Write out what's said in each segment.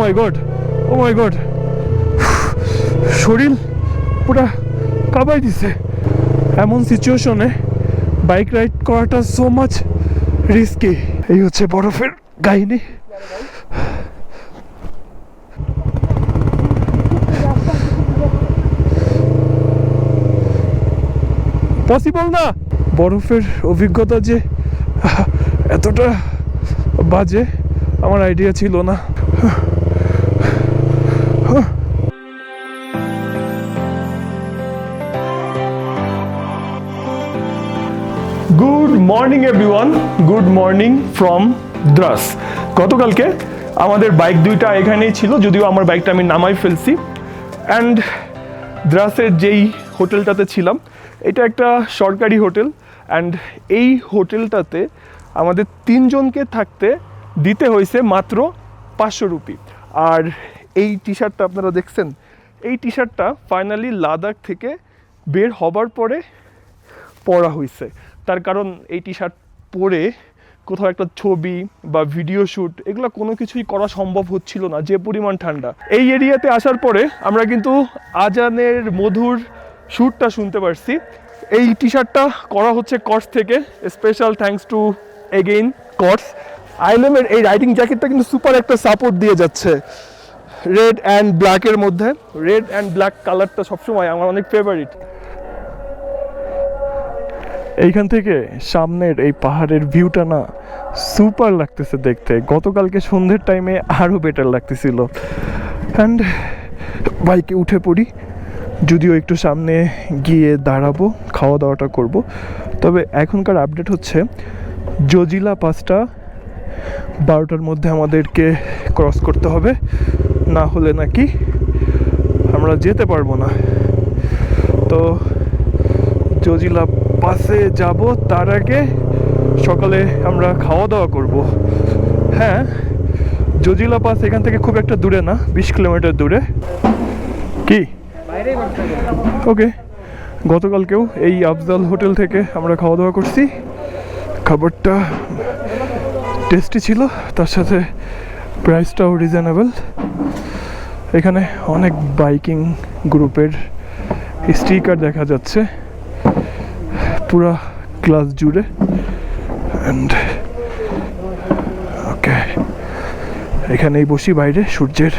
My god O my god শরীর পুরা কাবাই দিছে। এমন সিচুয়েশনে বাইক রাইড করাটা সো মাচ রিস্কি এই হচ্ছে বরফের কাহিনী পসিবল না? বরফের অভিজ্ঞতা যে এতটা বাজে, আমার আইডিয়া ছিল না। Good morning everyone good morning from Drass গতকালকে আমাদের বাইক দুইটা এখানেই ছিল, যদিও আমার বাইকটা আমি নামাই ফেলছি। অ্যান্ড দ্রাসের যেই হোটেলটাতে ছিলাম, এটা একটা সরকারি হোটেল। অ্যান্ড এই হোটেলটাতে আমাদের তিনজনকে থাকতে দিতে হয়েছে মাত্র পাঁচশো রুপি। আর এই টি শার্টটা আপনারা দেখছেন, এই টি শার্টটা ফাইনালি লাদাখ থেকে বের হবার পরে পরা হয়েছে। তার কারণ এই টি শার্ট পরে কোথাও একটা ছবি বা ভিডিও শ্যুট এগুলো কোনো কিছুই করা সম্ভব হচ্ছিল না, যে পরিমাণ ঠান্ডা। এই এরিয়াতে আসার পরে আমরা কিন্তু আজানের মধুর শ্যুটটা শুনতে পারছি। এই টি শার্টটা করা হচ্ছে কর্স থেকে। স্পেশাল থ্যাঙ্কস টু এগেইন কর্স আইলেমের এই রাইডিং জ্যাকেটটা কিন্তু সুপার একটা সাপোর্ট দিয়ে যাচ্ছে। রেড অ্যান্ড ব্ল্যাকের মধ্যে। রেড অ্যান্ড ব্ল্যাক কালারটা সবসময় আমার অনেক ফেভারিট এইখান থেকে সামনের এই পাহাড়ের ভিউটা না সুপার লাগতেছে দেখতে। গতকালকে সন্ধ্যের টাইমে আরও বেটার লাগতেছিল। অ্যান্ড বাইকে উঠে পড়ি। যদিও একটু সামনে গিয়ে দাঁড়াবো, খাওয়া দাওয়াটা করব। তবে এখনকার আপডেট হচ্ছে জজিলা পাসটা বারোটার মধ্যে আমাদেরকে ক্রস করতে হবে। না হলে নাকি আমরা যেতে পারব না। তো জজিলা পাসে যাব, তার আগে সকালে আমরা খাওয়া দাওয়া করব। হ্যাঁ জজিলা পাস এখান থেকে খুব একটা দূরে না, বিশ কিলোমিটার দূরে। কি? ওকে, গতকালকেও এই আফজাল হোটেল থেকে আমরা খাওয়া দাওয়া করছি। খাবারটা টেস্টি ছিল, তার সাথে প্রাইসটাও রিজনেবল। এখানে অনেক বাইকিং গ্রুপের স্টিকার দেখা যাচ্ছে। পুরা ক্লাস জুড়ে। অ্যান্ড ওকে এখানেই বসি, বাইরে সূর্যের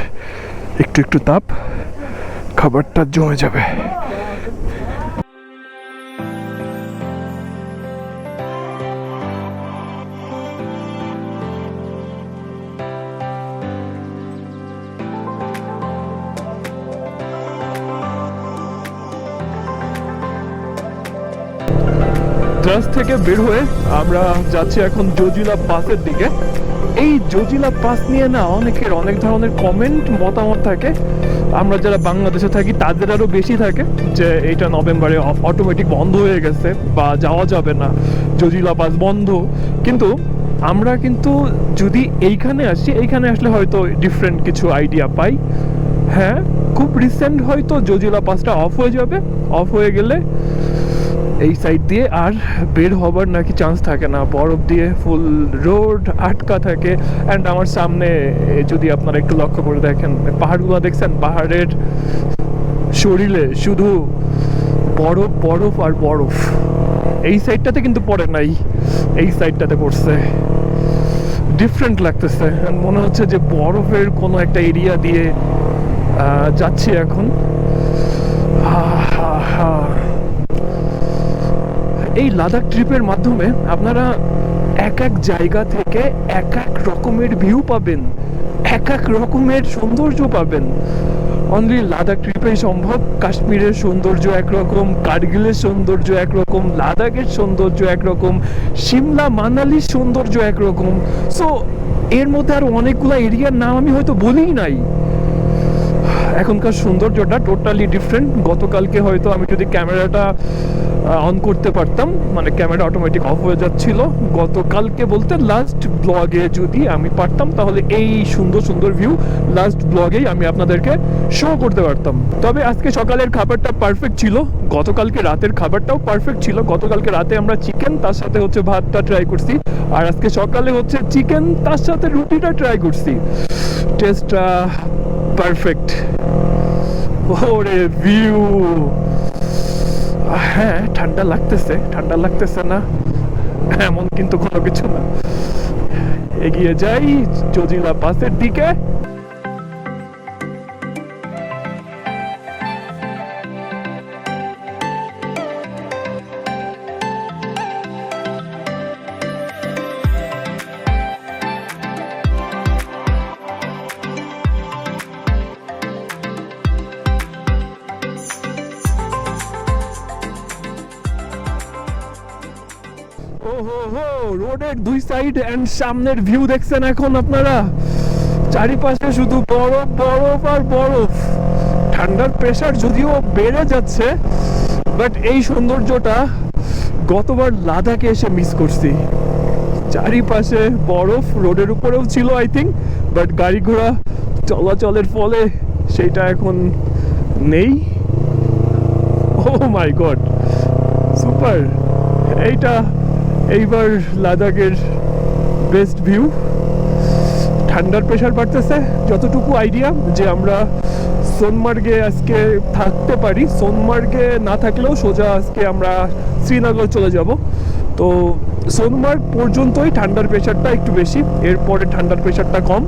একটু একটু তাপ, খাবারটা জমে যাবে। দ্রাস থেকে বের হয়ে আমরা যাচ্ছি এখন জজিলা পাসের দিকে। এই জজিলা পাস নিয়ে না অনেকের অনেক ধরনের কমেন্ট মতামত থাকে। আমরা যারা বাংলাদেশে থাকি, তাদের আরও বেশি থাকে যে এইটা নভেম্বরে অটোমেটিক বন্ধ হয়ে গেছে বা যাওয়া যাবে না। জজিলা পাস বন্ধ। কিন্তু আমরা কিন্তু যদি এইখানে আসি, এইখানে আসলে হয়তো ডিফারেন্ট কিছু আইডিয়া পাই। হ্যাঁ খুব রিসেন্ট হয়তো জজিলা পাসটা অফ হয়ে যাবে। অফ হয়ে গেলে এই সাইড দিয়ে আর বের হবার নাকি চান্স থাকে না। বরফ দিয়ে ফুল রোড আটকা থাকে। অ্যান্ড আমার সামনে যদি আপনারা একটু লক্ষ্য করে দেখেন পাহাড়গুলো দেখছেন? পাহাড়ের শরীরে শুধু বরফ বরফ আর বরফ। এই সাইডটাতে কিন্তু পড়ে নাই। এই সাইডটাতে পড়ছে। ডিফারেন্ট লাগতেছে। মনে হচ্ছে যে বরফের কোনো একটা এরিয়া দিয়ে যাচ্ছি এখন। আহ, আহ, আহ। এই লাদাখ ট্রিপের মাধ্যমে আপনারা এক এক জায়গা থেকে এক এক রকমের ভিউ পাবেন, এক এক রকমের সৌন্দর্য পাবেন। অনলি লাদাখ ট্রিপেই সম্ভব, কাশ্মীরের সৌন্দর্য একরকম, কার্গিলের সৌন্দর্য একরকম, লাদাখের সৌন্দর্য একরকম, সিমলা, মানালির সৌন্দর্য একরকম। সো এর মধ্যে আরও অনেকগুলো এরিয়ার নাম আমি হয়তো বলিই নাই। এখনকার সৌন্দর্যটা টোটালি ডিফারেন্ট গতকালকে হয়তো আমি যদি ক্যামেরাটা অন করতে পারতাম। মানে ক্যামেরা অটোমেটিক অফ হয়ে যাচ্ছিল। গতকালকে বলতে লাস্ট ব্লগে যদি আমি পারতাম, তাহলে এই সুন্দর সুন্দর ভিউ লাস্ট ব্লগেই আমি আপনাদেরকে শো করতে পারতাম। তবে আজকে সকালের খাবারটা পারফেক্ট ছিল। গতকালকে রাতের খাবারটাও পারফেক্ট ছিল। গতকালকে রাতে আমরা চিকেন তার সাথে হচ্ছে ভাতটা ট্রাই করছি। আর আজকে সকালে হচ্ছে চিকেন তার সাথে রুটিটা ট্রাই করছি। টেস্টটা পারফেক্ট ওরে ভিউ হ্যাঁ ঠান্ডা লাগতেছে ঠান্ডা লাগতেছে না, এমন কিন্তু কোনো কিছু না। এগিয়ে যাই, চজিলা পাসের দিকে। সাইড এন্ড সামনের ভিউ দেখছেন এখন আপনারা। চারিপাশে শুধু বরফ বরফ আর বরফ। ঠান্ডার প্রেশার যদিও বেড়ে যাচ্ছে বাট এই সৌন্দর্যটা গতবার লাদাখে এসে মিস করছি। চারিপাশে বরফ, রোডের উপরেও ছিল আই থিঙ্ক বাট গাড়ি ঘোড়া চলাচলের ফলে সেটা এখন নেই। ও মাই গড সুপার এইটা এইবার লাদাখের বেস্ট ভিউ ঠান্ডার প্রেশার বাড়তেছে। যতটুকু আইডিয়া যে আমরা সোনমার্গে আজকে থাকতে পারি। সোনমার্গে না থাকলেও সোজা আজকে আমরা শ্রীনগর চলে যাব। তো সোনমার্গ পর্যন্তই ঠান্ডার প্রেশারটা একটু বেশি। এরপরে ঠান্ডার প্রেশারটা কম।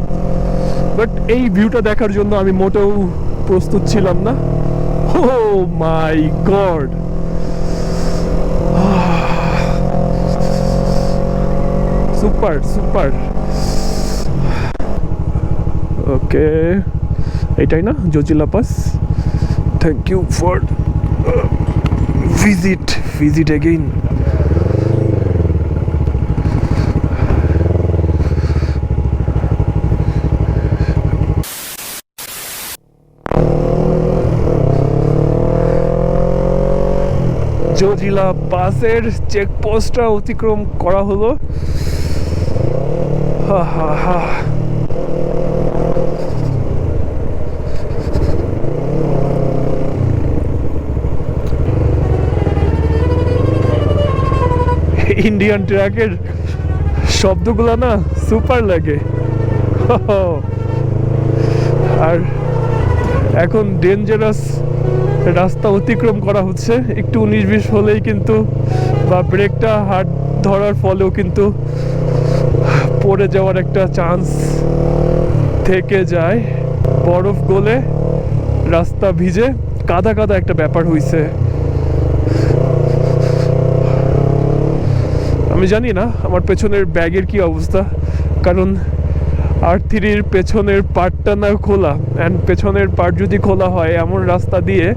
বাট এই ভিউটা দেখার জন্য আমি মোটেও প্রস্তুত ছিলাম না। ও my god super super. Okay এটাই না Zojila pass thank you for visit visit again Zojila পাসের চেকপোস্টটা অতিক্রম করা হলো। ইন্ডিয়ান ট্র্যাকের শব্দগুলো না সুপার লাগে। আর এখন ডেঞ্জারাস রাস্তা অতিক্রম করা হচ্ছে। একটু উনিশ বিশ হলেই কিন্তু বা ব্রেকটা হাত ধরার ফলেও কিন্তু পড়ে যাওয়ার একটা চান্স থেকে যায়। বরফ গলে রাস্তা ভিজে কাদা কাদা একটা ব্যাপার হইছে। আমি জানি না আমার পেছনের ব্যাগের কি অবস্থা, কারণ আর থ্রির পেছনের পার্টটা না খোলা। অ্যান্ড পেছনের পার্ট যদি খোলা হয়, এমন রাস্তা দিয়ে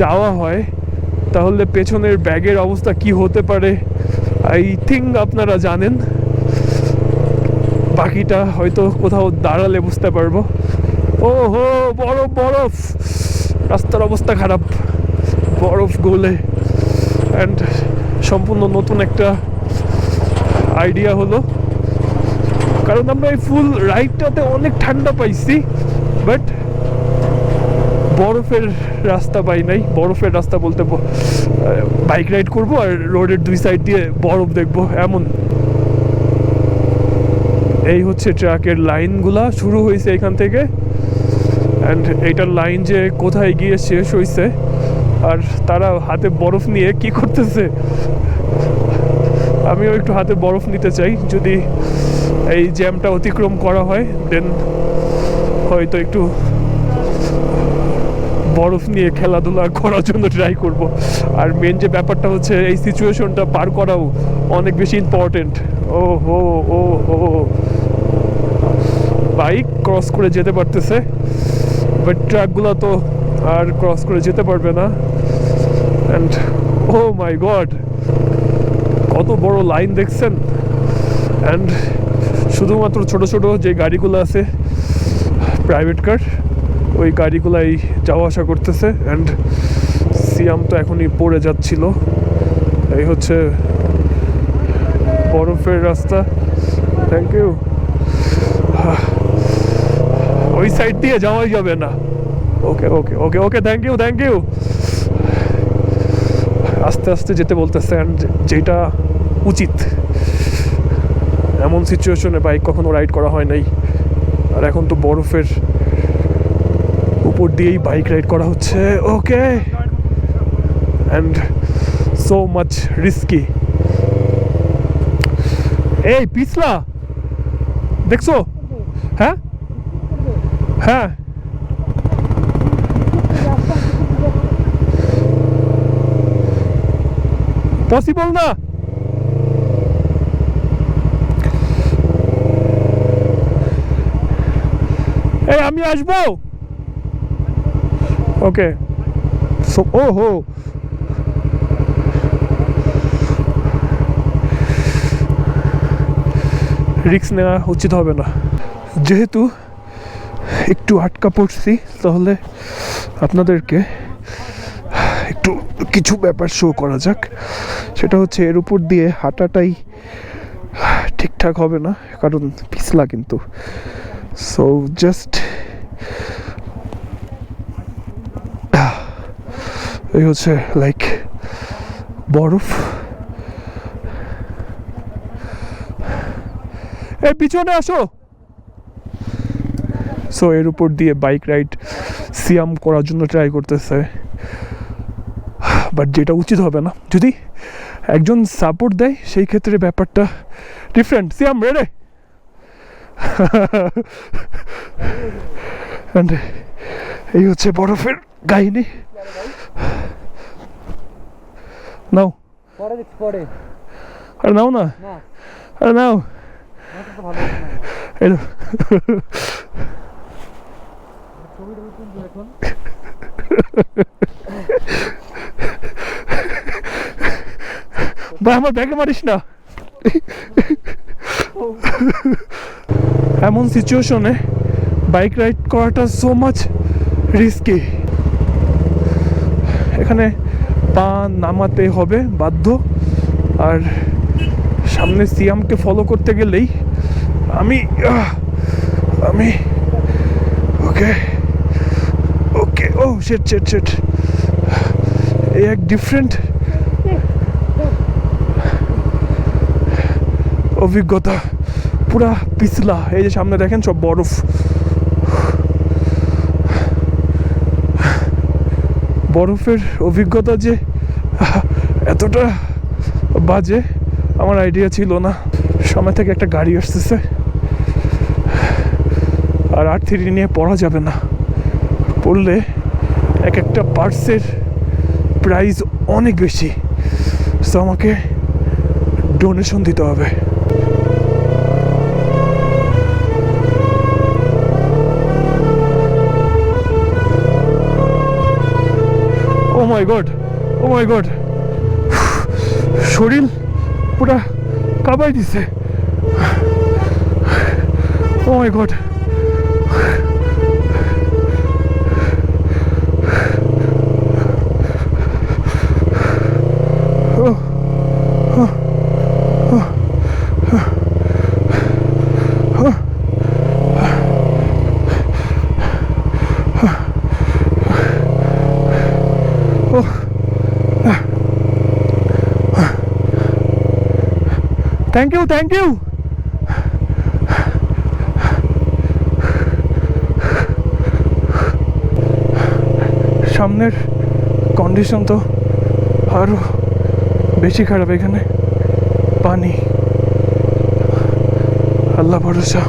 যাওয়া হয়, তাহলে পেছনের ব্যাগের অবস্থা কি হতে পারে? আই থিঙ্ক আপনারা জানেন। বাকিটা হয়তো কোথাও দাঁড়ালে বুঝতে পারব। ও হো বরফ বরফ! রাস্তার অবস্থা খারাপ। বরফ গলে। অ্যান্ড সম্পূর্ণ নতুন একটা আইডিয়া হলো। কারণ আমরা এই ফুল রাইডটাতে অনেক ঠান্ডা পাইছি বাট বরফের রাস্তা পাই নাই। বরফের রাস্তা বলতে বাইক রাইড করব আর রোডের দুই সাইড দিয়ে বরফ দেখব। এমন। এই হচ্ছে ট্রাকের লাইনগুলা শুরু হয়েছে এখান থেকে। অ্যান্ড এইটার লাইন যে কোথায় গিয়ে শেষ হয়েছে আর তারা হাতে বরফ নিয়ে কি করতেছে? আমিও একটু হাতে বরফ নিতে চাই, যদি এই জ্যামটা অতিক্রম করা হয় দেন হয়তো একটু বরফ নিয়ে খেলাধুলা করার জন্য ট্রাই করব। আর মেন যে ব্যাপারটা হচ্ছে, এই সিচুয়েশনটা পার করাও অনেক বেশি ইম্পর্টেন্ট ও হো ও ও বাইক ক্রস করে যেতে পারতেছে বাট ট্রাকগুলো তো আর ক্রস করে যেতে পারবে না। অ্যান্ড ও মাই গড কত বড় লাইন দেখছেন? অ্যান্ড শুধুমাত্র ছোট ছোট যে গাড়িগুলো আছে প্রাইভেট কার ওই গাড়িগুলাই যাওয়া আসা করতেছে। অ্যান্ড সিয়াম তো এখনই পড়ে যাচ্ছিল। এই হচ্ছে বরফের রাস্তা। থ্যাংক ইউ ওই সাইড দিয়ে যাওয়াই যাবে না। Okay okay okay okay thank you thank you আস্তে আস্তে যেতে বলতেছে অ্যান্ড যেটা উচিত। এমন সিচুয়েশনে বাইক কখনো রাইড করা হয় নাই। আর এখন তো বরফের উপর দিয়েই বাইক রাইড করা হচ্ছে। Okay and so much risky এই, পিছলা! দেখছ? হ্যাঁ? হ্যাঁ পসিবল না এই আমি আসব ওকে ও হো রিক্স নেওয়া উচিত হবে না। যেহেতু একটু আটকা পড়ছি, তাহলে আপনাদেরকে একটু কিছু ব্যাপার শো করা যাক। সেটা হচ্ছে এর উপর দিয়ে হাঁটাটাই ঠিকঠাক হবে না, কারণ পিছলা কিন্তু। সো জাস্ট এই হচ্ছে লাইক বরফ। এই পিছনে আসো! সো এর উপর দিয়ে বাইক রাইড সিয়াম করার জন্য ট্রাই করতেছে। বাট যেটা উচিত হবে না। যদি একজন সাপোর্ট দেয় সেই ক্ষেত্রে ব্যাপারটা ডিফারেন্ট সিয়াম রেডে And এই হচ্ছে বরফের কাহিনী। নাও। আর নাও না। আর নাও। এই নাও। ছবি টবি তুলবো ভাই আমার ব্যাগে মারিস না। এমন সিচুয়েশনে বাইক রাইড করাটা সো মাচ রিস্কি এখানে পা নামাতে হবে বাধ্য। আর সামনে সিয়ামকে ফলো করতে গেলেই আমি আমি, ওকে। ও শেট শেট শেট এই এক ডিফারেন্ট অভিজ্ঞতা পুরা পিছলা এই যে সামনে দেখেন সব বরফ। বরফের অভিজ্ঞতা যে এতটা বাজে, আমার আইডিয়া ছিল না। সময় থেকে একটা গাড়ি আসতেছে। আর আর নিয়ে পড়া যাবে না। পড়লে এক একটা পার্টসের প্রাইস অনেক বেশি। সো আমাকে ডোনেশন দিতে হবে। ও my god O my god শরীর পুরা কাবাই দিছে। ও my god thank you thank you সামনের কন্ডিশন তো আরও বেশি খারাপ এখানে পানি আল্লাহ ভরসা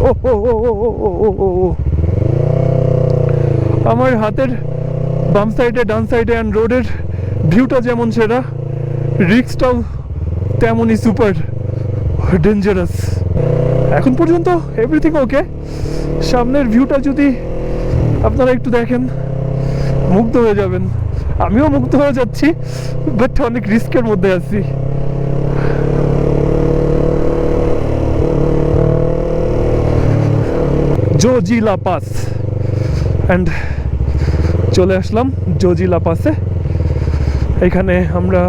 ও ও ও ও ও ও আমার হাতের বাম সাইডে ডান সাইডে অ্যান্ড রোডের ভিউটা যেমন সেরা রিক্সটাও তেমনই সুপার ডেঞ্জারাস এখন পর্যন্ত এভরিথিং ওকে সামনের ভিউটা যদি আপনারা একটু দেখেন, মুগ্ধ হয়ে যাবেন। আমিও মুগ্ধ হয়ে যাচ্ছি বাট অনেক রিস্কের মধ্যে আছি। জোজিলা পাস। অ্যান্ড চলে আসলাম জোজিলা পাসে এখানে আমরা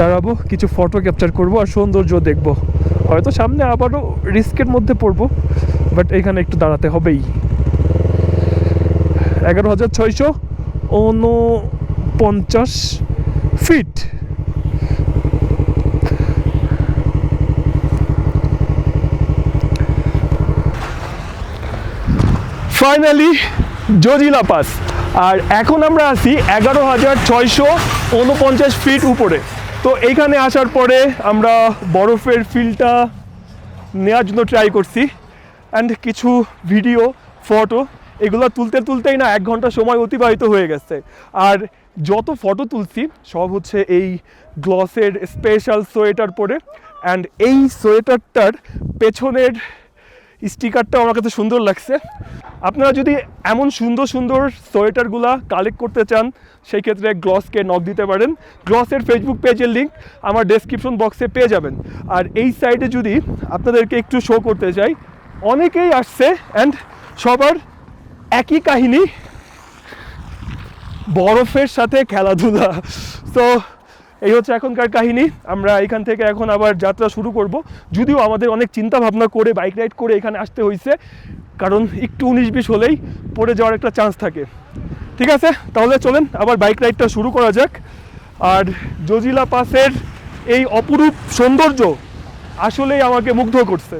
দাঁড়াবো, কিছু ফটো ক্যাপচার করব আর সৌন্দর্য দেখব। হয়তো সামনে আবারও রিস্কের মধ্যে পড়ব বাট এখানে একটু দাঁড়াতে হবেই। এগারো হাজার ছয়শো উনপঞ্চাশ ফিট ফাইনালি জজিলা পাস আর এখন আমরা আসি এগারো হাজার ছয়শো উনপঞ্চাশ ফিট উপরে। তো এইখানে আসার পরে আমরা বরফের ফিলটা নেওয়ার জন্য ট্রাই করছি। অ্যান্ড কিছু ভিডিও ফটো এগুলো তুলতে তুলতেই না এক ঘণ্টা সময় অতিবাহিত হয়ে গেছে। আর যত ফটো তুলছি, সব হচ্ছে এই গ্লসের স্পেশাল সোয়েটার পরে। অ্যান্ড এই সোয়েটারটার পেছনের স্টিকারটাও আমার কাছে সুন্দর লাগছে। আপনারা যদি এমন সুন্দর সুন্দর সোয়েটারগুলা কালেক্ট করতে চান, সেই ক্ষেত্রে গ্লসকে নক দিতে পারেন। গ্লসের ফেসবুক পেজের লিঙ্ক আমার ডেসক্রিপশন বক্সে পেয়ে যাবেন। আর এই সাইডে যদি আপনাদেরকে একটু শো করতে চাই, অনেকেই আসছে অ্যান্ড সবার একই কাহিনী, বরফের সাথে খেলাধুলা। তো এই হচ্ছে এখনকার কাহিনী। আমরা এখান থেকে এখন আবার যাত্রা শুরু করব। যদিও আমাদের অনেক চিন্তা ভাবনা করে, বাইক রাইড করে এখানে আসতে হয়েছে কারণ একটু উনিশ বিশ হলেই পড়ে যাওয়ার একটা চান্স থাকে। ঠিক আছে? তাহলে চলেন, আবার বাইক রাইডটা শুরু করা যাক। আর জজিলা পাসের এই অপরূপ সৌন্দর্য আসলেই আমাকে মুগ্ধ করছে।